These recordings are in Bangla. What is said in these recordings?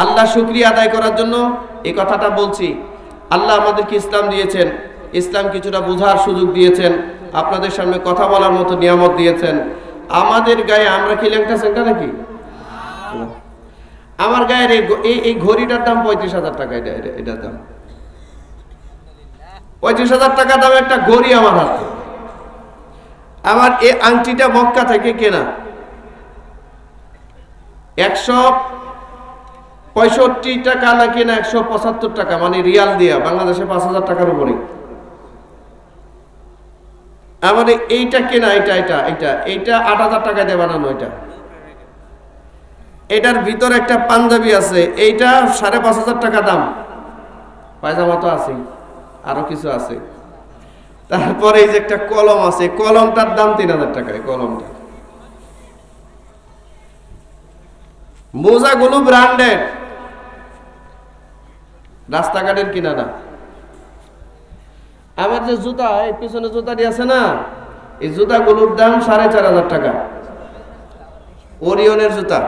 আল্লাহ শুক্রিয়া আদায় করার জন্য এই কথাটা বলছি। আল্লাহ আমাদেরকে ইসলাম দিয়েছেন। ইসলাম কিছুটা বোঝার সুযোগ দিয়েছেন। আপনাদের সামনে কথা বলার মতো নিয়ামত দিয়েছেন। আমাদের গায়ে আমরা কি ল্যাংটা সেন্টা নাকি? আমার গায়ের এই এই ঘড়িটার দাম পঁয়ত্রিশ হাজার টাকা এটা- এটার দাম। পঁয়ত্রিশ হাজার টাকা দাম একটা ঘড়ি আমার হাতে। আমার এই আংটিটা মক্কা থেকে কেনা। একশো পঁয়ষট্টি টাকা নাকি না একশো পঁচাত্তর টাকা? মানে রিয়াল দিয়া, বাংলাদেশে পাঁচ হাজার টাকার উপরে। এই- এইটা কেনা এটা এটা এটা এইটা আট হাজার টাকা দিয়ে বানানো এটা। এটার ভিতরে একটা পাঞ্জাবি আছে, এইটা সাড়ে পাঁচ হাজার টাকা দাম। পায়জামা তো আছে আরও কিছু আছে। তারপরে এই যে একটা কলম আছে, কলমটার দাম তিন হাজার টাকা কলমটা। মোজাগুলো ব্র্যান্ডেড রাস্তাঘাটের কিনা না আমার যে জুতা, এই পিছনে জুতাটি আছে না, এই জুতাগুলোর দাম সাড়ে চার হাজার টাকা। ওরিয়নের জুতা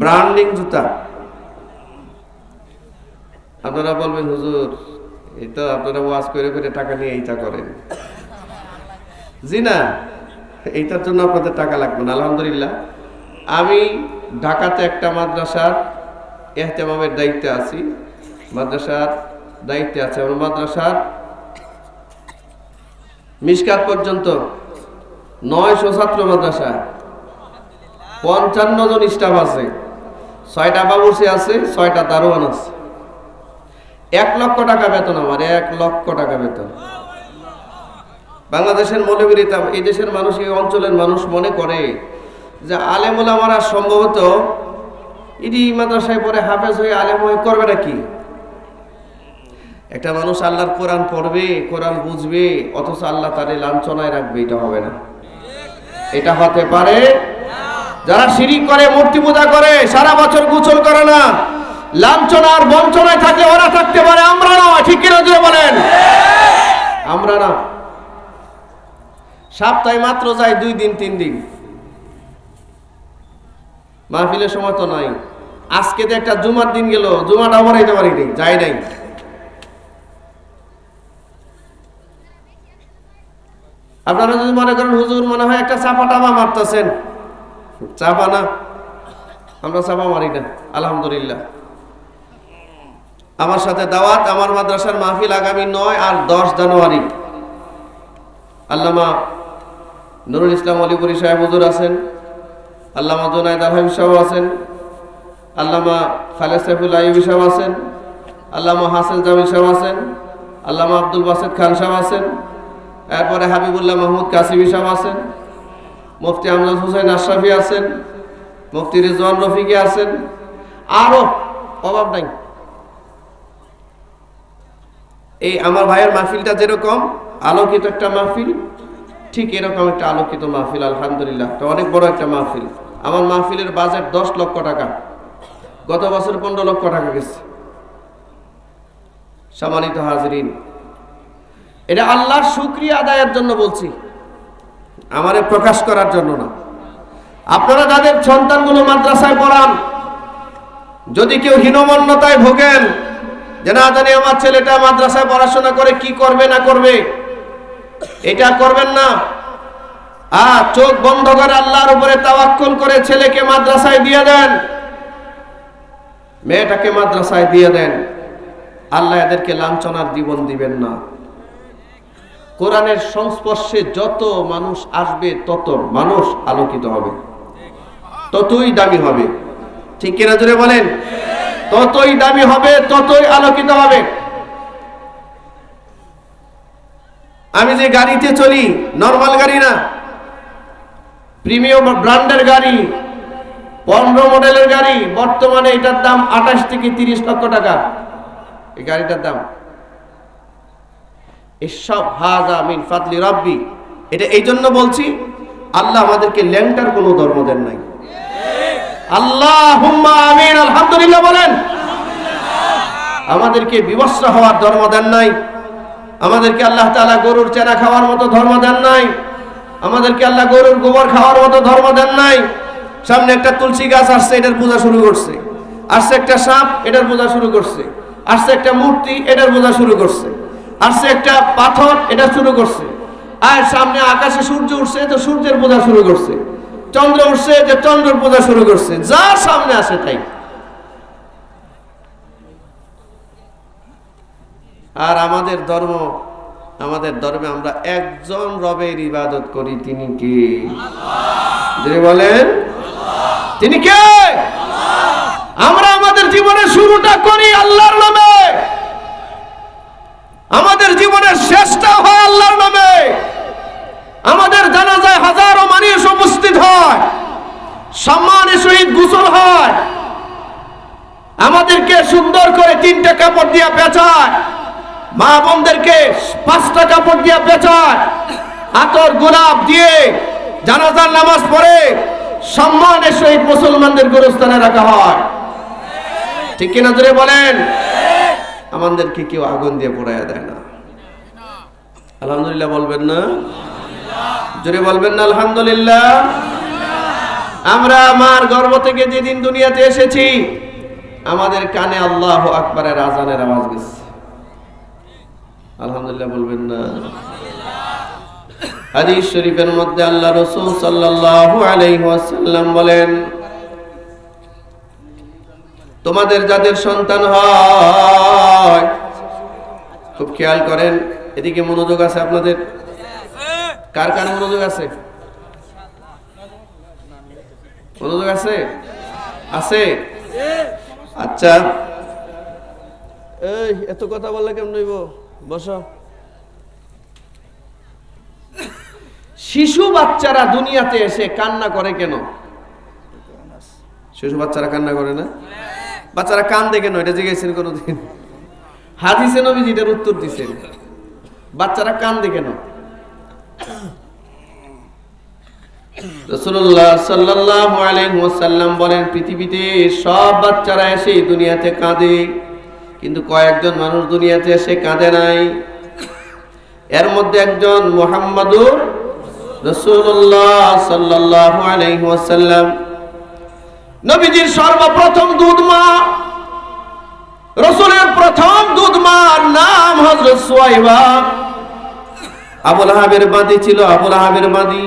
ব্র্যান্ডিং জুতা। আপনারা বলবেন, হুজুর, এই তো আপনারা ওয়াজ করে করে টাকা নিয়ে এইটা করেন। জি না, এইটার জন্য আপনাদের টাকা লাগবে না, আলহামদুলিল্লাহ। আমি ঢাকাতে একটা মাদ্রাসার এহতেমামের দায়িত্বে আছি। মাদ্রাসার দায়িত্বে আছে আমার মাদ্রাসার মিসকাত পর্যন্ত নয়শো ছাত্র মাদ্রাসা পঞ্চান্ন জন স্টাফ আছে। ছয়টা বাবুসি আছে, ছয়টা দারোয়ান আছে। এক লক্ষ টাকা বেতন আমার, এক লক্ষ টাকা বেতন। বাংলাদেশের মনোবিরিতা এই দেশের মানুষ, এই অঞ্চলের মানুষ মনে করে যে আলেমুল আমারা সম্ভবত ইডি মাদ্রাসায় পরে হাফেজ হয়ে আলেম হয়ে করবে নাকি? একটা মানুষ আল্লাহর কোরআন পড়বে, কোরআন বুঝবে, অথচ আল্লাহ তারে লাঞ্ছনায় রাখবে, এটা হবে না। এটা হতে পারে যারা শিরিক করে, মূর্তি পূজা করে, সারা বছর গোসল করে না, লাঞ্ছনা আর বঞ্চনায় থাকলে ওরা থাকতে পারে, আমরা না, ঠিক কিনা জুড়ে বলেন? আমরা না। সপ্তাহে মাত্র যাই দুই দিন, তিন দিন। মাহফিলের সময় তো নাই। আজকে তো একটা জুমার দিন গেল, জুমাটা মরাইতে পারিনি, যাই নাই। আপনারা যদি মনে করেন হুজুর মনে হয় একটা চাপা টাপা মারতেছেন, চাপা না। আমরা চাপা মারি না, আলহামদুলিল্লাহ। আমার সাথে দাওয়াত, আমার মাদ্রাসার মাহফিল আগামী নয় আর দশ জানুয়ারি। আল্লামা নুরুল ইসলাম অলিপুরি সাহেব হুজুর আছেন, আল্লামা জোনায়দ আলহাম সাহেব আছেন, আল্লামা খালেদ সাইফুল আইবি সাহেব আছেন, আল্লামা হাসান জামিল সাহেব আছেন, আল্লামা আব্দুল বাসেদ খান সাহেব আছেন এরপরে হাবিবুল্লাহ মাহমুদ কাসিমি সাহেব আছেন, মুফতি আমজাদ হুসাইন আশরাফি আছেন, মুফতি রিজওয়ান রফিকি আছেন। আরও অভাব নাই। এই আমার ভাইয়ের মাহফিলটা যেরকম আলোকিত একটা মাহফিল, ঠিক এরকম একটা আলোকিত মাহফিল, আলহামদুলিল্লাহ। এটা অনেক বড় একটা মাহফিল। আমার মাহফিলের বাজেট দশ লক্ষ টাকা। গত বছর পনেরো লক্ষ টাকা গেছে। সম্মানিত হাজরিন এটা আল্লাহর শুক্রিয়া আদায়ের জন্য বলছি। আমারে প্রকাশ করার জন্য না। আপনারা যাদের সন্তানগুলো মাদ্রাসায় পড়ান, যদি কেউ হীনমন্যতায় ভোগেন, যে না জানি আমার ছেলেটা মাদ্রাসায় পড়াশোনা করে কি করবে না করবে, এটা করবেন না। আ, চোখ বন্ধ করে আল্লাহর উপরে তাওয়াক্কুল করে ছেলেকে মাদ্রাসায় দিয়ে দেন। মেয়েটাকে মাদ্রাসায় দিয়ে দেন। আল্লাহ এদেরকে লাঞ্ছনার জীবন দিবেন না। কোরআনের সংস্পর্শে যত মানুষ আসবে, তত মানুষ আলোকিত হবে। ততই দামি হবে। ঠিক কিনা জোরে বলেন? ততই দামি হবে, ততই আলোকিত হবে। আমি যে গাড়িতে চলি, নর্মাল গাড়ি না। প্রিমিয়াম ব্র্যান্ডের গাড়ি, পনেরো মডেলের গাড়ি, বর্তমানে এটার দাম আঠাশ থেকে তিরিশ লক্ষ টাকা। এই গাড়িটার দাম এসব হাজা মিন ফাতলি এটা এই জন্য বলছি, আল্লাহ আমাদেরকে ল্যাংটার কোনো ধর্ম দেন নাই। আল্লাহ আমিন, আলহামদুলিল্লাহ বলেন। আমাদেরকে বিবস্ত্র হওয়ার ধর্ম দেন নাই। আমাদেরকে আল্লাহ তাআলা গরুর চেনা খাওয়ার মতো ধর্ম দেন নাই। আমাদেরকে আল্লাহ গরুর গোবর খাওয়ার মতো ধর্ম দেন নাই। সামনে একটা তুলসী গাছ আসছে, এটার পূজা শুরু করছে। আসছে একটা সাপ, এটার পূজা শুরু করছে। আসছে একটা মূর্তি, এটার পূজা শুরু করছে। আসছে একটা পাথর, এটা শুরু করছে। আর সামনে আকাশে সূর্য উঠছে, তো সূর্যের বোঝা শুরু করছে। চন্দ্র উঠছে যে চন্দ্রের বোঝা শুরু করছে। যার সামনে আসে তাই। আর আমাদের ধর্ম, আমাদের ধর্মে আমরা একজন রবের ইবাদত করি, তিনি কে? যদি বলেন, তিনি কে? আমরা আমাদের জীবনের শুরুটা করি আল্লাহর নামে। জীবনের শেষটা হয় আল্লাহর নামে। আমাদের জানাজায় হাজারো মানুষ উপস্থিত হয়। সম্মানের সহিত গোসল হয়। আমাদেরকে সুন্দর করে তিনটা কাপড় দিয়া পেঁচায়। মা বোনদেরকে পাঁচটা কাপড় দিয়া পেঁচায়। আতর, গোলাপ দিয়ে জানাজার নামাজ পড়ে সম্মানের সহিত মুসলমানদের গুরুস্থানে রাখা হয়। ঠিক কিনা ধরে বলেন? আমাদেরকে কেউ আগুন দিয়ে পোড়াইয়া দেয় না। আলহামদুলিল্লাহ বলবেন না? জোরে বলবেন না, আলহামদুলিল্লাহ। আমরা আমার গর্ব থেকে যেদিন দুনিয়াতে এসেছি, আমাদের কানে আল্লাহ আকবরের আজানের আওয়াজ গেছে। আলহামদুলিল্লাহ বলবেন না? হাদিস শরীফের মধ্যে আল্লাহ রসুল সাল্লাল্লাহু আলাইহি ওয়াসাল্লাম বলেন, তোমাদের যাদের সন্তান হয়, খুব খেয়াল করেন এদিকে মনোযোগ আছে আপনাদের? কার কার মনোযোগ আছে? মনোযোগ আছে? আছে? আচ্ছা। এই, এত কথা বললে কেমন হইব? বসো। শিশু বাচ্চারা দুনিয়াতে এসে কান্না করে কেন? শিশু বাচ্চারা কান্না করে না? বাচ্চারা কান দেখে কেন? এটা জিজ্ঞেসেন কোনোদিন। হাদিসে নবীজি এটার উত্তর দিছেন। বাচ্চারা কান্দে কেন? রসুল্লাহ সাল্লাহ আলাইসাল্লাম বলেন, পৃথিবীতে সব বাচ্চারা এসে দুনিয়াতে কাঁদে, কিন্তু কয়েকজন মানুষ দুনিয়াতে এসে কাঁদে নাই। এর মধ্যে একজন মোহাম্মদুর রসুল্লাহ সাল্লাহ আলাইসাল্লাম নবীজির সর্বপ্রথম দুধ মা রসুলের প্রথম দুধ মার নাম হজরত সোয়াইবা। আবুল আহাবের বাদী ছিল আবুল আহাবের বাদী।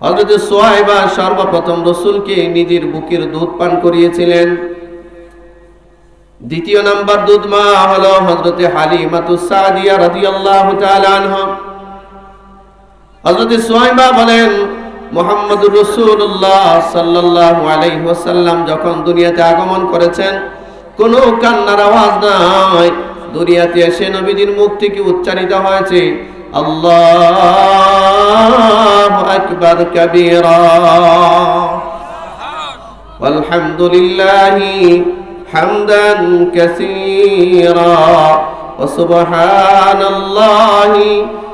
হজরত সোয়াইবা সর্বপ্রথম রসুলকে নিজের বুকের দুধ পান করিয়েছিলেন। দ্বিতীয় নাম্বার দুধ মা হলো হজরতে হালিমাতু সাদিয়া রাদিয়াল্লাহু তাআলা আনহা। হজরতে সোয়াইবা বলেন মোহাম্মদ রসুল্লাহ সাল্লাল্লাহু যখন দুনিয়াতে আগমন করেছেন কোনো কান্নার আওয়াজ নাই দুনিয়াতে এসে নবীজির মুখ থেকে উচ্চারিত হয়েছে আল্লাহ আকবার কবীরা والحمد لله حمدا كثيرا وسبحان الله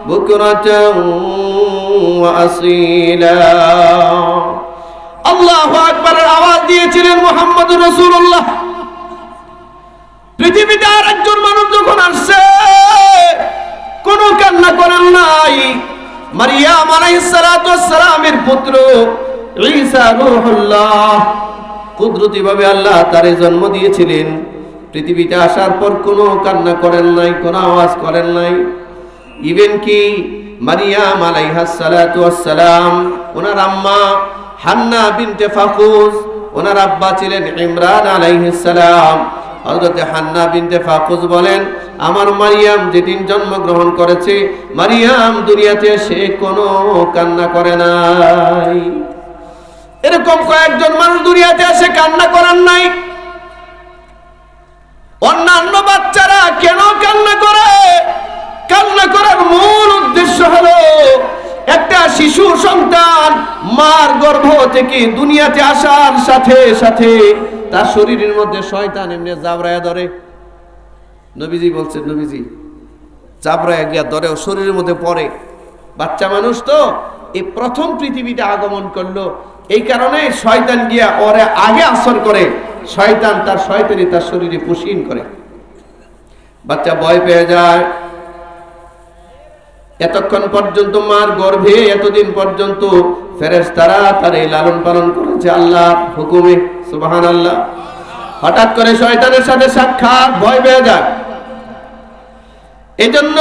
بكرة وأصيلا আল্লাহ আকবরের আওয়াজ দিয়েছিলেন মোহাম্মদ রসুল্লাহ পৃথিবীতে আর একজন মানুষ যখন আসছে, কোন কান্না করেন নাই। মারিয়াম আলাইহিসসালামের পুত্র ঈসা রূহুল্লাহ কুদরতি আল্লাহ তারে জন্ম দিয়েছিলেন। পৃথিবীতে আসার পর কোনো কান্না করেন নাই, কোনো আওয়াজ করেন নাই। ইভেন কি মারিয়াম আলাইহাসালাম ওনার আম্মা হান্না বিনতে ফাকুজ ওনার আব্বা ছিলেন ইমরান আলাইহিসালাম হযরতে হান্না বিনতে ফাকুজ বলেন, আমার মারিয়াম যেদিন জন্মগ্রহণ করেছে, মারিয়াম দুনিয়াতে সে কোনো কান্না করে নাই। এরকম কয়েকজন মানুষ দুনিয়াতে এসে কান্না করার নাই। অন্যান্য বাচ্চারা কেন কান্না করে? কান্না করার মূল উদ্দেশ্য হলো, একটা শিশু সন্তান মার গর্ভ থেকে দুনিয়াতে আসার সাথে সাথে তার শরীরের মধ্যে শয়তান এমনি জাবরায়া ধরে। নবীজি বলছেন, নবীজি, জাবরায়া গিয়া ধরে, ও শরীরের মধ্যে পড়ে। বাচ্চা মানুষ তো, এই প্রথম পৃথিবীতে আগমন করল। এই কারণে শয়তান গিয়া ওরে আগে আসর করে। শয়তান তার শয়তানি তার শরীরে পুষিন করে। বাচ্চা ভয় পেয়ে যায়। এতক্ষণ পর্যন্ত মার গর্ভে, এতদিন পর্যন্ত ফেরেস তারা তার এই লালন পালন করেছে আল্লাহ হুকুমে। সুবাহান আল্লাহ হঠাৎ করে শয়তানের সাথে সাক্ষাৎ, ভয় পেয়ে যায়। এজন্য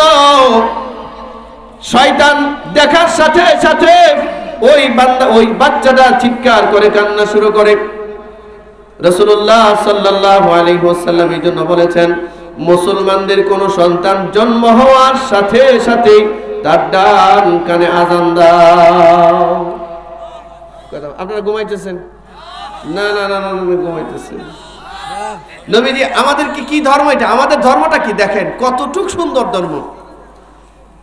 শয়তান দেখার সাথে সাথে ওই বান্দা, ওই বাচ্চাটা চিৎকার করে, কান্না শুরু করে। রসুল্লাহ সাল্লাহ এই জন্য বলেছেন, মুসলমানদের কোন সন্তান জন্ম হওয়ার সাথে সাথে তার ডান কানে আজান দাও। আপনারা ঘুমাইতেছেন? না না না না না, ঘুমাইতেছেন নবীজি আমাদের কি কি ধর্ম এটা? আমাদের ধর্মটা কি? দেখেন কতটুক সুন্দর ধর্ম।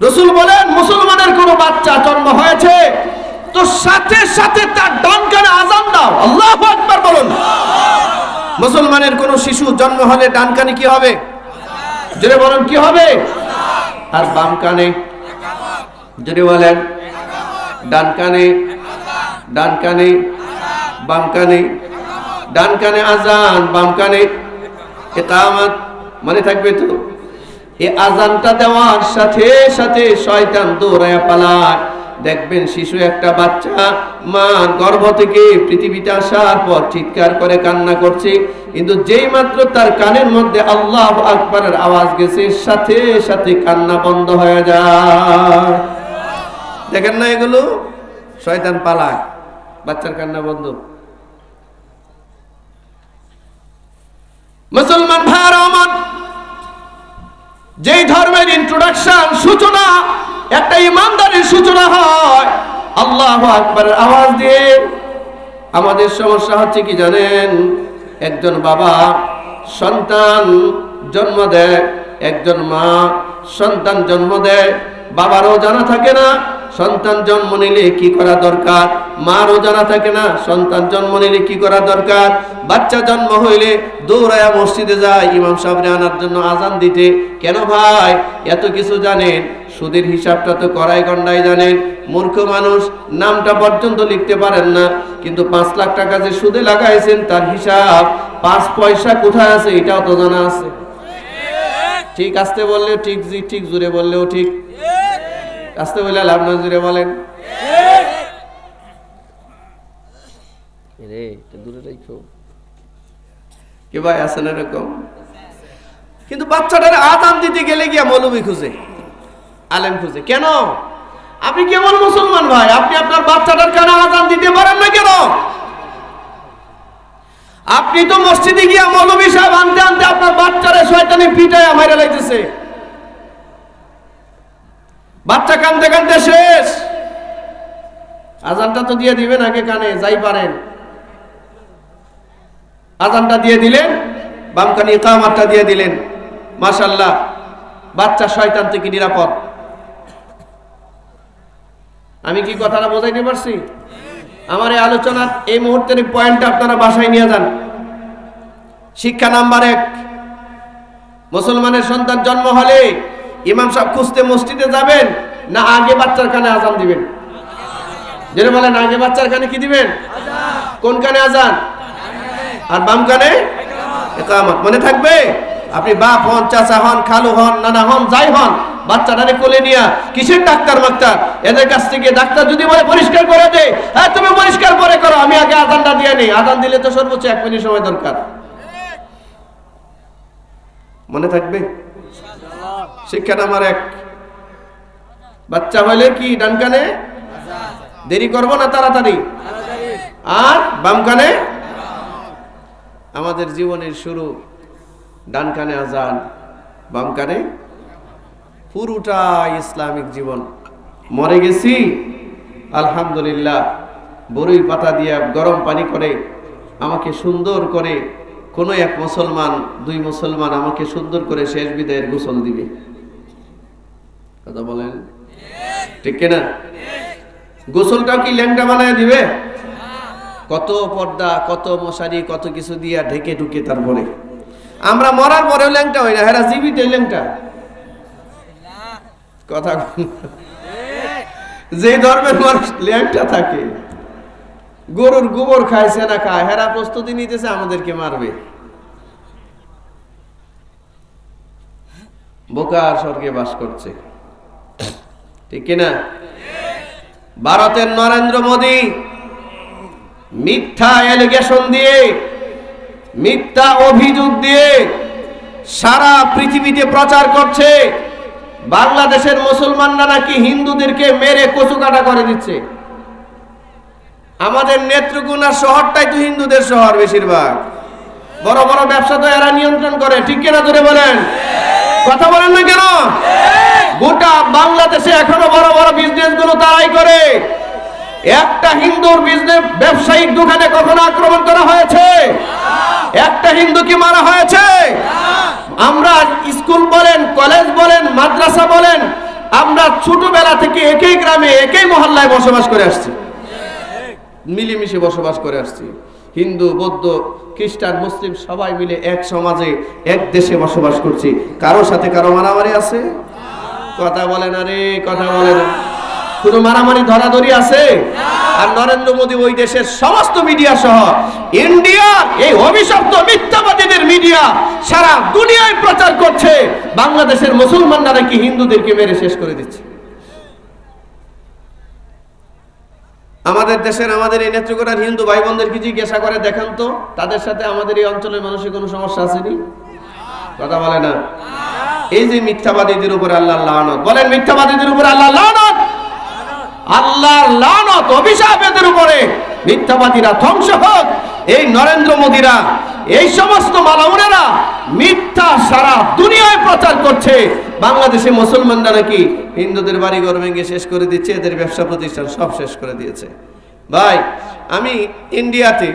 রসুল বলেন মুসলমানের কোন বাচ্চা জন্ম হয়েছে তো সাথে সাথে তার ডান কানে আজান দাও। আল্লাহ একবার বলুন। মুসলমানের কোন শিশু জন্ম হলে ডান কানে কি হবে? জোরে বলেন কি হবে? আর বাম কানে জোরে বলেন ডান কানে ডান কানে বাম কানে, ডান কানে আজান, বাম কানে একামত, মনে থাকবে তো? এই আজানটা দেওয়ার সাথে সাথে শয়তান দৌড়ায় পালায়। দেখবেন শিশু একটা বাচ্চা, মার গর্ভ থেকে পৃথিবীতে আসার পর চিৎকার করে কান্না করছে। কিন্তু যেই মাত্র তার কানের মধ্যে আল্লাহ আকবরের আওয়াজ গেছে, সাথে সাথে কান্না বন্ধ হয়ে যায়। দেখেন না এগুলো? শয়তান পালায়, বাচ্চার কান্না বন্ধ। মুসলমান ভাইয়ার আমার যেই ধর্মের ইন্ট্রোডাকশন সূচনা, একটা ইমানদারির সূচনা হয়, আল্লাহ আকবরের আওয়াজ দিয়ে। আমাদের সমস্যা হচ্ছে কি জানেন? একজন বাবা সন্তান জন্ম দেয়, একজন মা সন্তান জন্ম দেয় বাবারও জানা থাকে না, সন্তান জন্ম নিলে কি করা দরকার? মারও জানা থাকে না, সন্তান জন্ম নিলে কি করা দরকার? বাচ্চা জন্ম হইলে দৌড়ায়া মসজিদে যায়, ইমাম সাহেবরে আনার জন্য আজান দিতে। কেন ভাই? এত কিছু জানেন? সুদের হিসাবটা তো করাই গন্ডাই জানেন। মূর্খ মানুষ, নামটা পর্যন্ত লিখতে পারেন না। কিন্তু পাঁচ লাখ টাকা যে সুদে লাগাইছেন, তার হিসাব, পাঁচ পয়সা কোথায় আছে, এটাও তো জানা আছে। ঠিক আসতে বললেও ঠিক জি ঠিক জুড়ে বললেও ঠিক। আসতে বললে লাভ না জুড়ে বলেন। রে দূরে রাখো কি ভাই আছেন এরকম? কিন্তু বাচ্চাটার আদান দিতে গেলে গিয়া মৌলবী খুঁজে আলেম খুঁজে। কেন? আপনি কেমন মুসলমান ভাই? আপনি আপনার বাচ্চাটার কানে আজান দিতে পারেন না কেন? আপনি তো মসজিদে গিয়া মৌলবী সাহেব আনতে আনতে আপনার বাচ্চারে শয়তানি পিটায় মাইরা লাইতেছে। বাচ্চা কানতে কানতে শেষ। আজানটা তো দিয়ে দিবেন, আগে কানে যাই পারেন। আজানটা দিয়ে দিলেন বাম কানে ইকামাতটা দিয়ে দিলেন। মাশাল্লাহ বাচ্চা শয়তান থেকে নিরাপদ। আমি কি কথাটা বোঝাইতে পারছি? আমার এই আলোচনার এই মুহূর্তের পয়েন্টটা আপনারা বাসায় নিয়ে যান। শিক্ষা নাম্বার এক, মুসলমানের সন্তান জন্ম হলে ইমাম সাহেব খুঁজতে মসজিদে যাবেন, না আগে বাচ্চার কানে আজান দিবেন? যেটা বলেন, আগে বাচ্চার কানে কি দিবেন? কোন কানে আজান আর বাম কানে একামত। মনে থাকবে? আপনি বাপ হন, চাচা হন, খালু হন, নানা হন, যাই হন, বাচ্চাটারে কোলে নিয়া কিসের ডাক্তার মাক্তার? এদের কাছ থেকে ডাক্তার যদি বলে পরিষ্কার করে দে হ্যাঁ তুমি পরিষ্কার করে করো, আমি আগে আজানটা দিয়ে নিই। আজান দিলে তো সর্বোচ্চ এক মিনিট সময় দরকার। মনে থাকবে? শিক্ষা নাম্বার এক। বাচ্চা হইলে কি ডান কানে? দেরি করব না তাড়াতাড়ি? আর বাম কানে? আমাদের জীবনের শুরু ডান কানে আজান, বাম কানে পুরোটা ইসলামিক জীবন। মরে গেছি, আলহামদুলিল্লাহ। বরুই পাতা দিয়ে গরম পানি করে, আমাকে সুন্দর করে কোনো এক মুসলমান, দুই মুসলমান আমাকে সুন্দর করে শেষ বিদায়ের গোসল দিবে। কথা বলেন? ঠিক কিনা? গোসলটাও কি ল্যাংটা বানায় দিবে? কত পর্দা, কত মশারি, কত কিছু দিয়া ঢেকে ঢুকে তারপরে। আমরা মরার পরেও ল্যাংটা হই না, হেরা জীবিত ল্যাংটা। কথা যে ধর্মের মানুষ ল্যাংটা থাকে। গরুর গোবর খাইছে না খায়, হেরা প্রস্তুতি নিতেছে, আমাদেরকে মারবে। বোকার স্বর্গে বাস করছে। ঠিক কিনা? ভারতের নরেন্দ্র মোদী মিথ্যা এলিগেশন দিয়ে, মিথ্যা অভিযোগ দিয়ে সারা পৃথিবীতে প্রচার করছে। বাংলাদেশের মুসলমানরা নাকি হিন্দুদেরকে মেরে কচুকাটা করে দিচ্ছে। আমাদের নেত্রকোনা শহরটাই তো হিন্দুদের শহর বেশিরভাগ। বড় বড় ব্যবসা তো এরা নিয়ন্ত্রণ করে, ঠিক কিনা ধরে বলেন? কথা বলেন না কেন? গোটা বাংলাদেশে এখনও বড় বড় বিজনেসগুলো তারাই করে। একটা হিন্দুর বিজনেস ব্যবসায়িক দোকানে কখনো আক্রমণ করা হয়েছে? একটা হিন্দুকে মারা হয়েছে? আমরা স্কুল বলেন, কলেজ বলেন, মাদ্রাসা বলেন, আমরা ছোটবেলা থেকে একই গ্রামে, একই মহল্লায় বসবাস করে আসছি। মিলেমিশে বসবাস করে আসছি। হিন্দু, বৌদ্ধ, খ্রিস্টান, মুসলিম সবাই মিলে এক সমাজে, এক দেশে বসবাস করছি। কারোর সাথে কারও মারামারি আছে? কথা বলে না রে, কথা বলে না। কোনো মারামারি, ধরাধরি আছে? আর নরেন্দ্র মোদী ওই দেশের সমস্ত মিডিয়া সহ ইন্ডিয়া, এই অভিশপ্ত মিথ্যাবাদীদের মিডিয়া সারা দুনিয়ায় প্রচার করছে। বাংলাদেশের মুসলমানরা নাকি হিন্দুদেরকে মেরে শেষ করে দিচ্ছে। আমাদের দেশের, আমাদের এই নেত্রকোনার হিন্দু ভাই বোনদেরকে জিজ্ঞাসা করে, দেখান তো, তাদের সাথে আমাদের এই অঞ্চলের মানুষের কোনো সমস্যা আসেনি কথা বলে না। এই যে মিথ্যাবাদীদের উপরে আল্লাহ লানত, বলেন মিথ্যাবাদীদের উপরে আল্লাহ লানত। আল্লাহ লানত অভিশাপ এদের উপরে মিথ্যাবাদীরা ধ্বংস হোক। এই নরেন্দ্র মোদীরা, এই সমস্ত মালাউনেরা মিথ্যা সারা দুনিয়ায় প্রচার করছে। বাংলাদেশে মুসলমানরা নাকি হিন্দুদের বাড়ি ঘর ভেঙে শেষ করে দিচ্ছে, এদের ব্যবসা প্রতিষ্ঠান সব শেষ করে দিয়েছে। ভাই, আমি ইন্ডিয়াতে,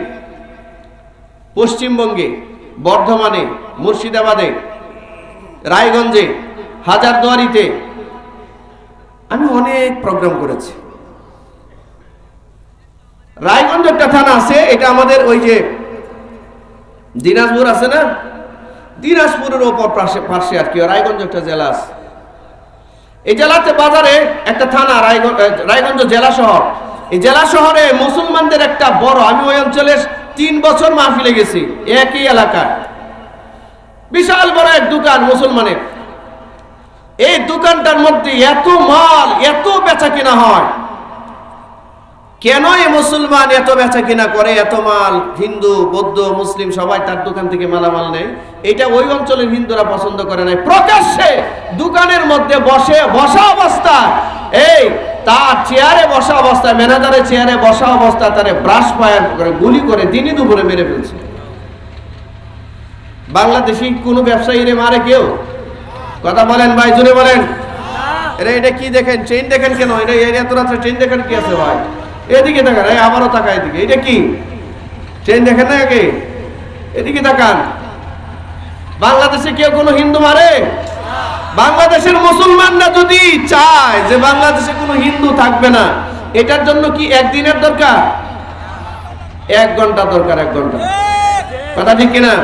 পশ্চিমবঙ্গে, বর্ধমানে, মুর্শিদাবাদে, রায়গঞ্জে, হাজারদুয়ারিতে আমি অনেক প্রোগ্রাম করেছি। রায়গঞ্জ একটা থানা আছে, এটা আমাদের ওই যে দিনাজপুর আছে না? দিনাজপুরের ওপর পাশে আর কি রায়গঞ্জ একটা জেলা আছে। এই জেলাতে বাজারে একটা থানা, রায়গঞ্জ রায়গঞ্জ জেলা শহর। এই জেলা শহরে মুসলমানদের একটা বড়, আমি ওই অঞ্চলে তিন বছর মাহফিলে গেছি, একই এলাকায়। বিশাল বড় এক দোকান মুসলমানের। এই দোকানটার মধ্যে এত মাল, এত বেচা কিনা হয়। কেন এই মুসলমান এত বেচা কিনা করে? এত মাল? হিন্দু, বৌদ্ধ, মুসলিম সবাই তার দোকান থেকে মালামাল নেয়। এটা ওই অঞ্চলের হিন্দুরা পছন্দ করে নাই। প্রকাশ্যে দোকানের মধ্যে বসে, বসা অবস্থা এই তার চেয়ারে বসা অবস্থায়, ম্যানেজারের চেয়ারে বসা অবস্থা তারে ব্রাশ ফায়ার করে, গুলি করে দিনই দুপুরে মেরে ফেলছে। বাংলাদেশি কোনো ব্যবসায়ীরে মারে কেউ? কথা বলেন ভাই জুড়ে বলেন। এটা কি দেখেন? চেইন দেখেন কেন? এটা এত রাত্রে চেইন দেখেন কি আছে ভাই? এদিকে তাকান আবারও তাকা এদিকে। এটা কি? চেইন দেখেন না আগে এদিকে তাকান। বাংলাদেশে কেউ কোনো হিন্দু মারে? বাংলাদেশের মুসলমানরা যদি চায় যে বাংলাদেশে কোনো হিন্দু থাকবে না, এটার জন্য কি একদিনের দরকার? এক ঘণ্টা দরকার, এক ঘণ্টা। কথা ঠিক কিনা?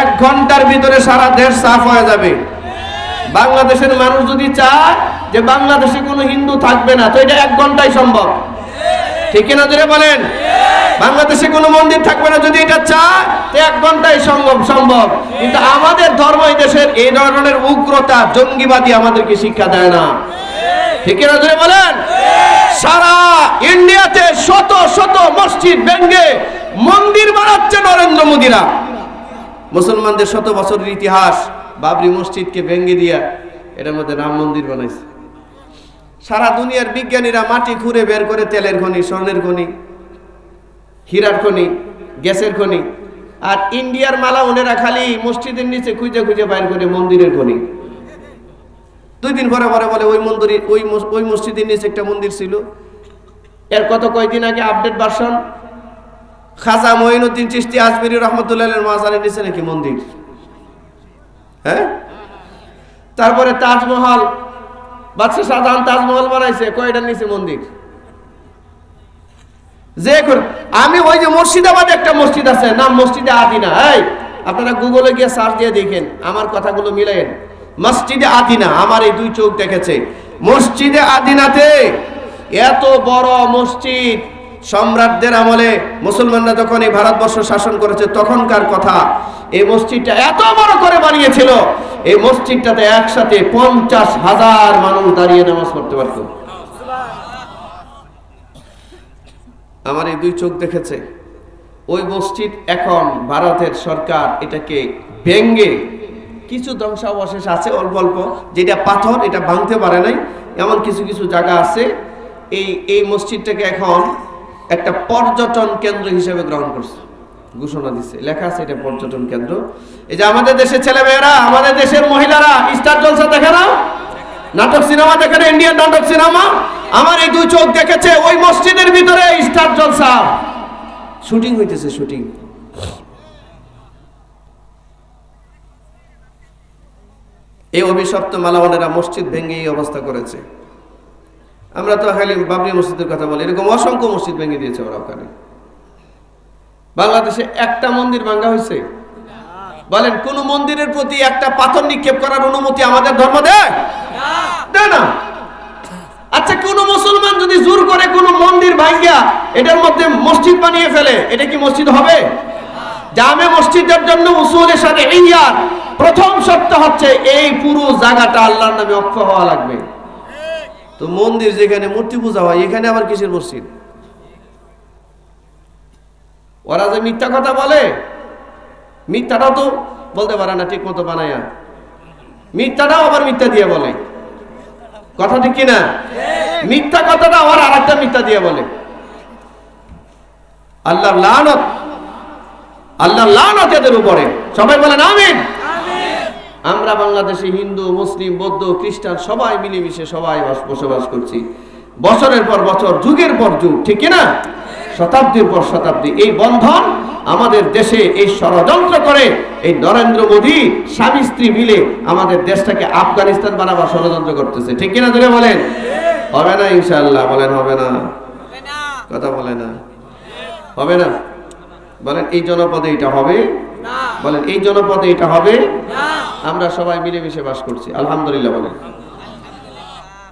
এক ঘণ্টার ভিতরে সারা দেশ সাফ হয়ে যাবে। বাংলাদেশের মানুষ যদি চায় যে বাংলাদেশে কোনো হিন্দু থাকবে না, তো এটা এক ঘন্টায় সম্ভব। ঠিক কিনা ধরে বলেন? বাংলাদেশে কোনো মন্দির থাকবে না যদি এটা চায়, তো এক ঘন্টায় সম্ভব সম্ভব। কিন্তু আমাদের ধর্ম এই দেশের, এই ধরনের উগ্রতা, জঙ্গিবাদী আমাদেরকে শিক্ষা দেয় না। ঠিক কিনা ধরে বলেন? সারা ইন্ডিয়াতে শত শত মসজিদ ভেঙ্গে মন্দির বানাচ্ছে নরেন্দ্র মোদীরা। মুসলমানদের শত বছরের ইতিহাস বাবরি মসজিদকে ভেঙ্গে দিয়া এটার মধ্যে রাম মন্দির বানাইছে। সারা দুনিয়ার বিজ্ঞানীরা মাটি খুঁড়ে বের করে তেলের খনি, স্বর্ণের খনি, হীরার খনি, গ্যাসের খনি। আর ইন্ডিয়ার মালা ওনেরা খালি মসজিদের নিচে খুঁজে খুঁজে বাইর করে মন্দিরের খনি। দুই দিন পরে পরে বলে, ওই মন্দির, ওই ওই মসজিদের নিচে একটা মন্দির ছিল। এর কত কয়দিন আগে আপডেট ভার্সন খাজা মঈনুদ্দিন চিস্তি আজমিরি রহমতুল্লাহ মাজারের নিচে নাকি মন্দির? হ্যাঁ? তারপরে তাজমহল বাদশাহ শাহজাহান তাজমহল বানাইছে কয়টার নিচে মন্দির? যে আমি ওই যে মুর্শিদাবাদে একটা মসজিদ আছে, নাম মসজিদে আদিনা। এই, আপনারা গুগলে গিয়ে সার্চ দিয়ে দেখেন, আমার কথাগুলো মিলাইন মসজিদে আদিনা, আমার এই দুই চোখ দেখেছে। মসজিদে আদিনাতে এত বড় মসজিদ সম্রাটদের আমলে মুসলমানরা যখন এই ভারতবর্ষ শাসন করেছে, তখনকার কথা, এই মসজিদটা এত বড় করে বানিয়েছিল, এই মসজিদটাতে একসাথে পঞ্চাশ হাজার মানুষ দাঁড়িয়ে নামাজ পড়তে পারত। আমার এই দুই চোখ দেখেছে, ওই মসজিদ এখন ভারতের সরকার এটাকে ভেঙ্গে কিছু ধ্বংসাবশেষ আছে, অল্প অল্প, যেটা পাথর, এটা ভাঙতে পারে নাই, এমন কিছু কিছু জায়গা আছে, এই এই মসজিদটাকে এখন একটা পর্যটন কেন্দ্র হিসেবে গ্রহণ করছে। ঘোষণা দিচ্ছে লেখা আছে এটা পর্যটন কেন্দ্র। এই যে আমাদের দেশের ছেলেমেয়েরা, আমাদের দেশের মহিলারা, স্টার জলসা দেখে না নাটক সিনেমা দেখে না ইন্ডিয়ান নাটক সিনেমা। আমার এই দুই চোখ দেখেছে, ওই মসজিদের ভিতরে স্টার জলসা। শুটিং হইতেছে, শুটিং। এই অভিশপ্ত মালাওয়ানেরা মসজিদ ভেঙে এই অবস্থা করেছে। আমরা তো খালি বাবরি মসজিদের কথা বলি, এরকম অসংখ্য মসজিদ ভেঙে দিয়েছে ওরা ওখানে। বাংলাদেশে একটা মন্দির ভাঙ্গা হয়েছে। বলেন, কোন মন্দিরের প্রতি একটা পাথর নিক্ষেপ করার অনুমতি আমাদের ধর্ম দেয়? না। আচ্ছা কোন মুসলমান যদি জোর করে কোন মন্দির ভাঙ্গা এটার মধ্যে মসজিদ বানিয়ে ফেলে, এটা কি মসজিদ হবে? জামে মসজিদের জন্য উসুলের সাথে প্রথম শর্ত হচ্ছে এই পুরো জায়গাটা আল্লাহর নামে অক্ষ হওয়া লাগবে। তো মন্দির যেখানে মূর্তি পূজা হয়, এখানে আবার কিসের মসজিদ? ওরা যে মিথ্যা কথা বলে মিথ্যাটাও তো বলতে পারে না, ঠিক মতো বানায়া মিথ্যাটাও আবার মিথ্যা দিয়ে বলে। কথা ঠিক কিনা? মিথ্যা কথাটা আবার আর একটা মিথ্যা দিয়ে বলে। আল্লাহ লানত আল্লাহ লানত এদের উপরে। সবাই বলেন, আমিন। আমরা বাংলাদেশে হিন্দু মুসলিম বৌদ্ধ খ্রিস্টান সবাই মিলেমিশে সবাই বাস- বসবাস করছি। বছরের পর বছর যুগের পর যুগ ঠিক না শতাব্দীর পর শতাব্দী। এই বন্ধন আমাদের দেশে এই ষড়যন্ত্র করে এই নরেন্দ্র মোদী স্বামী স্ত্রী মিলে আমাদের দেশটাকে আফগানিস্তান বানাবার ষড়যন্ত্র করতেছে। ঠিক কিনা ধরে বলেন? হবে না ইনশাল্লাহ বলেন হবে না। কথা বলে না। হবে না? বলেন এই জনপদে এটা হবে? বলেন এই জনপদে এটা হবে? আমরা সবাই মিলেমিশে বাস করছি, আলহামদুলিল্লাহ বলেন।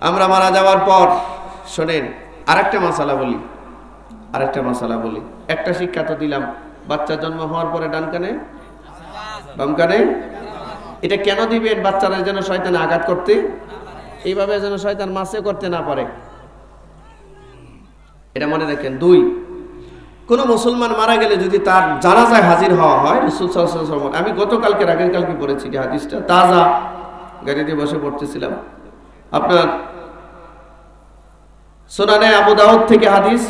আমরা মারা যাওয়ার পর, শোনেন, আরেকটা মশালা বলি, আরেকটা মশালা বলি। একটা শিক্ষা তো দিলাম, বাচ্চা জন্ম হওয়ার পরে ডান কানে, বাম কানে। এটা কেন দিবেন বাচ্চারা যেন শয়তান আঘাত করতে? এইভাবে যেন শয়তান মাসে করতে না পারে। এটা মনে রাখেন, দুই কোনো মুসলমান মারা গেলে যদি তার জানাজায় হাজির হওয়া হয়, রসুল সাল্লাল্লাহু আমি গতকালকে আগের কালকে পড়েছি হাদিসটা, তাজা গাড়িতে বসে পড়তেছিলাম। আপনার সোনানে আবু দাউদ থেকে হাদিস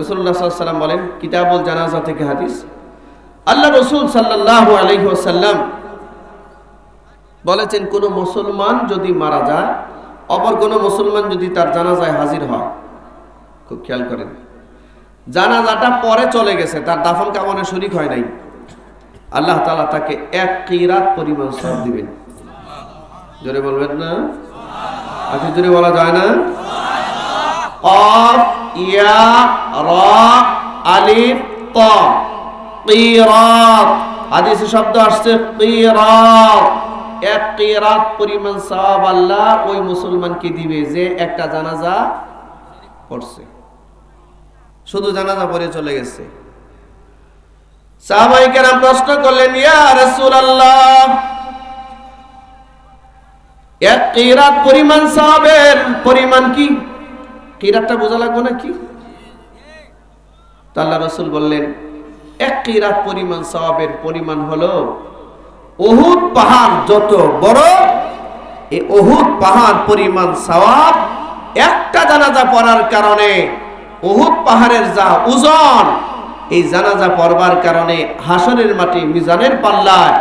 রসুল্লাহ সাল্লাম বলেন, কিতাবুল জানাজা থেকে হাদিস। আল্লাহ রসুল সাল্লাহ আলহি ওসাল্লাম বলেছেন, কোনো মুসলমান যদি মারা যায়, অপর কোনো মুসলমান যদি তার জানাজায় হাজির হয়, খুব খেয়াল করেন। জানাজাটা পরে চলে গেছে, তার দাফন কামনে শরিক হয় নাই। আল্লাহ তালা তাকে এক কিরাত পরিমাণ সব দিবেন। জোরে বলবেন না? আচ্ছা জোরে বলা যায় না? অফ, ইয়া, র, আলিফ, ত। কিরাত। হাদিসে শব্দ আসছে, কিরাত। এক কিরাত পরিমাণ সওয়াব আল্লাহ ওই মুসলমানকে দিবে যে একটা জানাজা পড়ছে শুধু জানাজা পরে চলে গেছে। সাহাবাই কেরাম প্রশ্ন করলেন, ইয়া রাসূলুল্লাহ, এক কিরাত পরিমাণ সাহাবের পরিমাণ কি? কিরাতটা বোঝা লাগবে না কি আল্লাহ রসুল বললেন, এক কিরাত পরিমাণ সওয়াবের পরিমাণ হলো অহুদ পাহাড় যত বড়, এই অহুদ পাহাড় পরিমাণ সওয়াব একটা জানাজা পড়ার কারণে অহুদ পাহাড়ের যা ওজন, এই জানাজা পড়বার কারণে হাসনের মাটি মিজানের পাল্লায়,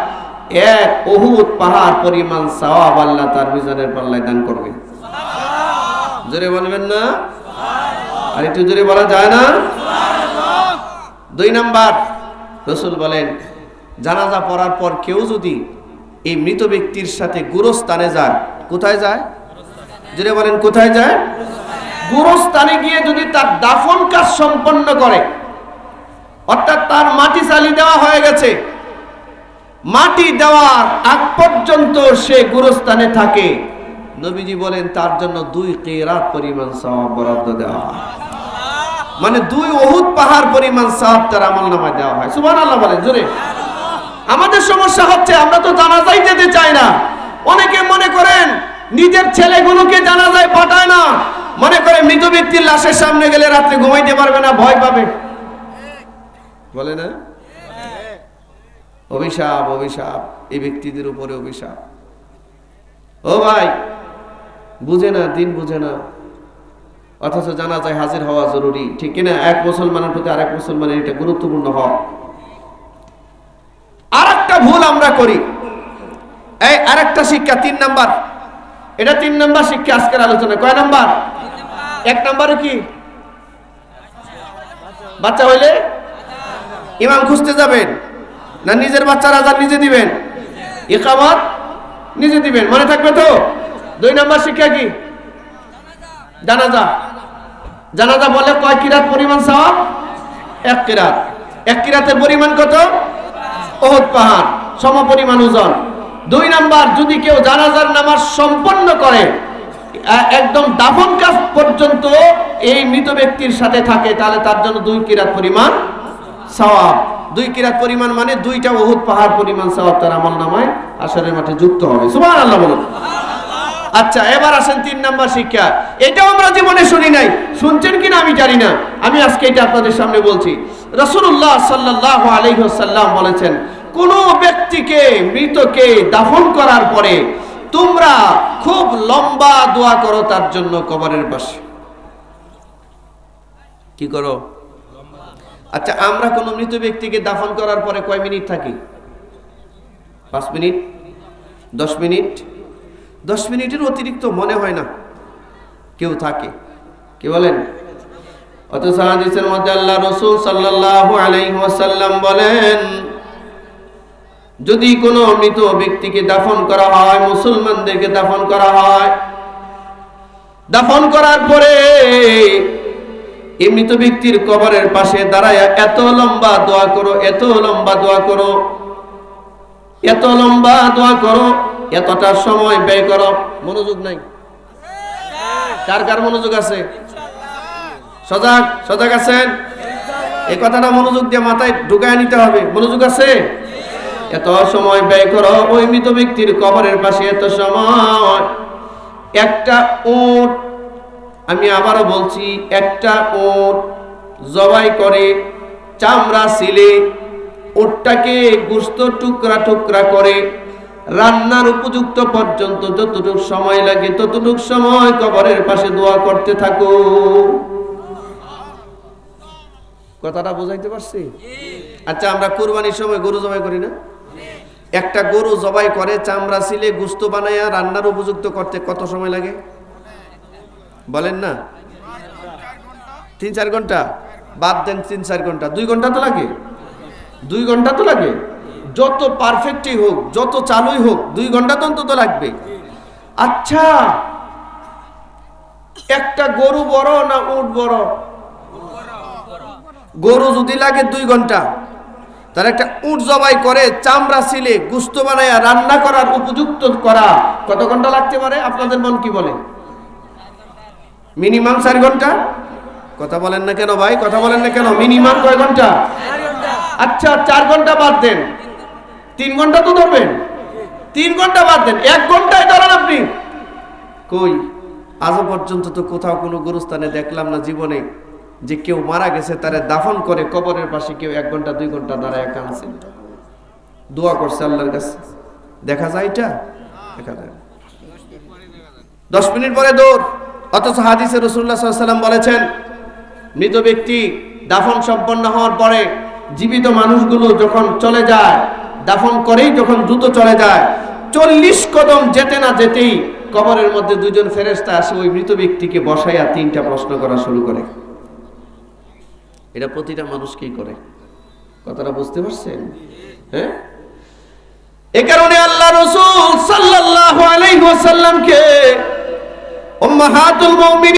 এক অহুদ পাহাড় পরিমাণ সওয়াব আল্লাহ তার মিজানের পাল্লায় দান করবে। জোরে বলবেন না? আর একটু জোরে বলা যায় না? দুই নাম্বার, রসুল বলেন, জানাজা পড়ার পর কেউ যদি এই মৃত ব্যক্তির সাথে গুরস্থানে যায়, কোথায় যায়? জোরে বলেন, কোথায় যায়? গুরস্থানে গিয়ে যদি তার দাফন কাজ সম্পন্ন করে, অর্থাৎ তার মাটি চালি দেওয়া হয়ে গেছে, মাটি দেওয়ার আগ পর্যন্ত সে গুরস্থানে থাকে। নবীজি বলেন, তার জন্য দুই কেরাত পরিমাণ সওয়াব বরাদ্দ দেওয়া মানে দুই অহুদ পাহাড় পরিমাণ সওয়াব তার আমল নামায় দেওয়া হয়। সুবহানাল্লাহ বলেন, জোরে। আমাদের সমস্যা হচ্ছে, আমরা তো জানাজাই যেতে চাই না। অনেকে মনে করেন, নিজের ছেলেগুলোকে জানাজায় মনে করে মৃত ব্যক্তির লাশের সামনে গেলে রাত্রে ঘুমাইতে পারবে না, ভয় পাবে। বলে না? অভিশাপ অভিশাপ, এই ব্যক্তিদের উপরে অভিশাপ। ও ভাই, বুঝে না, দিন বুঝে না। অথচ জানা যায় হাজির হওয়া জরুরি, ঠিক কিনা? এক মুসলমানের প্রতি আরেক মুসলমানের এটা গুরুত্বপূর্ণ হওয়া। আর একটা ভুল আমরা করি। এই আরেকটা শিক্ষা, তিন নাম্বার। এটা তিন নাম্বার শিক্ষা আজকের আলোচনা কয় নাম্বার? এক নাম্বারে কি? বাচ্চা হইলে ইমাম খুঁজতে যাবেন না নিজের বাচ্চার আজার নিজে দিবেন? ইকামত নিজে দিবেন, মনে থাকবে তো? দুই নাম্বার শিক্ষা কি? জানাজা। জানাজা বলে কয় কিরাত পরিমাণ সওয়াব? এক কিরাত। এক কিরাতের পরিমাণ কত? ওহদ পাহাড় সম পরিমাণ ওজন। দুই নাম্বার, যদি কেউ জানাজার নামাজ সম্পন্ন করে একদম দাফন কাজ পর্যন্ত এই মৃত ব্যক্তির সাথে থাকে, তাহলে তার জন্য দুই কিরাত পরিমাণ সওয়াব। দুই কিরাত পরিমাণ মানে দুইটা ওহুদ পাহাড় পরিমাণ সওয়াব তার আমল নামায় আসরের মাঠে যুক্ত হবে। সুবহানাল্লাহ বলুন। আচ্ছা এবার আসেন তিন নাম্বার শিক্ষা। এটাও আমরা জীবনে শুনি নাই। শুনছেন কিনা আমি জানি না। আমি আজকে এটা আপনাদের সামনে বলছি। রসুল্লাহ সাল্লাহ আলহ্লাম বলেছেন, কোন ব্যক্তিকে মৃতকে দাফন করার পরে তোমরা খুব লম্বা দোয়া করো তার জন্য কবরের পাশে। কি করো? আচ্ছা আমরা কোনো মৃত ব্যক্তিকে দাফন করার পরে কয় মিনিট থাকি? পাঁচ মিনিট? দশ মিনিট? দশ মিনিটের অতিরিক্ত মনে হয় না। কেউ থাকে। কি বলেন? অথচ হাদিসের মধ্যে আল্লাহ রসুল সাল্লাল্লাহু আলাইহি বলেন যদি কোনো মৃত ব্যক্তিকে দাফন করা হয়, মুসলমানদেরকে দাফন করা হয়, দাফন করার পরে এই মৃত ব্যক্তির কবরের পাশে দাঁড়ায় এত লম্বা দোয়া করো, এত লম্বা দোয়া করো, এত লম্বা দোয়া করো, এতটা সময় ব্যয় করো। মনোযোগ নাই। কার কার মনোযোগ আছে? সজাগ সজাগ আছেন? এই কথাটা মনোযোগ দিয়ে মাথায় ঢুকায় নিতে হবে। মনোযোগ আছে? এত সময় ব্যয় করো ওই মৃত ব্যক্তির কবরের পাশে এত সময়। একটা উট আমি আবারও বলছি একটা উট জবাই করে চামড়া সিলে উটটাকে গুস্ত টুকরা টুকরা করে রান্নার উপযুক্ত পর্যন্ত যতটুকু সময় লাগে ততটুক সময় কবরের পাশে দোয়া করতে থাকো। কথাটা বুঝাইতে পারছি? আচ্ছা আমরা কুরবানির সময় গরু জবাই করি না? একটা গরু জবাই করে, চামড়া সিলে গুস্ত বানাইয়া রান্নার উপযুক্ত করতে কত সময় লাগে? বলেন না? তিন চার ঘণ্টা? বাদ দেন তিন চার ঘণ্টা। দুই ঘণ্টা তো লাগে। দুই ঘণ্টা তো লাগে। যত পারফেক্টই হোক, যত চালুই হোক, দুই ঘণ্টা তো অন্তত লাগবে। আচ্ছা একটা গরু বড় না উট বড়? গরু যদি লাগে দুই ঘণ্টা। তার একটা উট জবাই করে, চামড়া সিলে গুস্ত বানায় রান্না করার উপযুক্ত করা। কত ঘণ্টা লাগতে পারে? আপনাদের মন কি বলে? মিনিমাম চার ঘণ্টা? কথা বলেন না কেন ভাই? কথা বলেন না কেন? মিনিমাম কয় ঘণ্টা? আচ্ছা চার ঘণ্টা বাদ দেন। তিন ঘণ্টা তো ধরবেন। তিন ঘণ্টা বাদ দেন। এক ঘন্টায় ধরেন আপনি। কই? আজও পর্যন্ত তো কোথাও কোনো গুরুস্থানে দেখলাম না জীবনে। যে কেউ মারা গেছে, তারে দাফন করে কবরের পাশে কেউ এক ঘণ্টা, দুই ঘণ্টা দাঁড়ায় কাঁদছে দোয়া করছে আল্লাহর কাছে। দেখা যায় এটা? দেখা যায়। দশ মিনিট পরে দৌড়। অথচ হাদিসে রসুল্লাহ সাল্লাম বলেছেন, মৃত ব্যক্তি দাফন সম্পন্ন হওয়ার পরে জীবিত মানুষগুলো যখন চলে যায়, দাফন করেই যখন দ্রুত চলে যায়, চল্লিশ কদম যেতে না যেতেই কবরের মধ্যে দুজন ফেরেস্তা আসে, ওই মৃত ব্যক্তিকে বসাইয়া তিনটা প্রশ্ন করা শুরু করে। এটা প্রতিটা মানুষকেই করে। কথাটা বুঝতে পারছেন? হ্যাঁ? এ কারণে আল্লাহ রসুল সাল্লাহ আলাইহি ওয়াসাল্লামকে উম্মাহাতুল মুমিনিন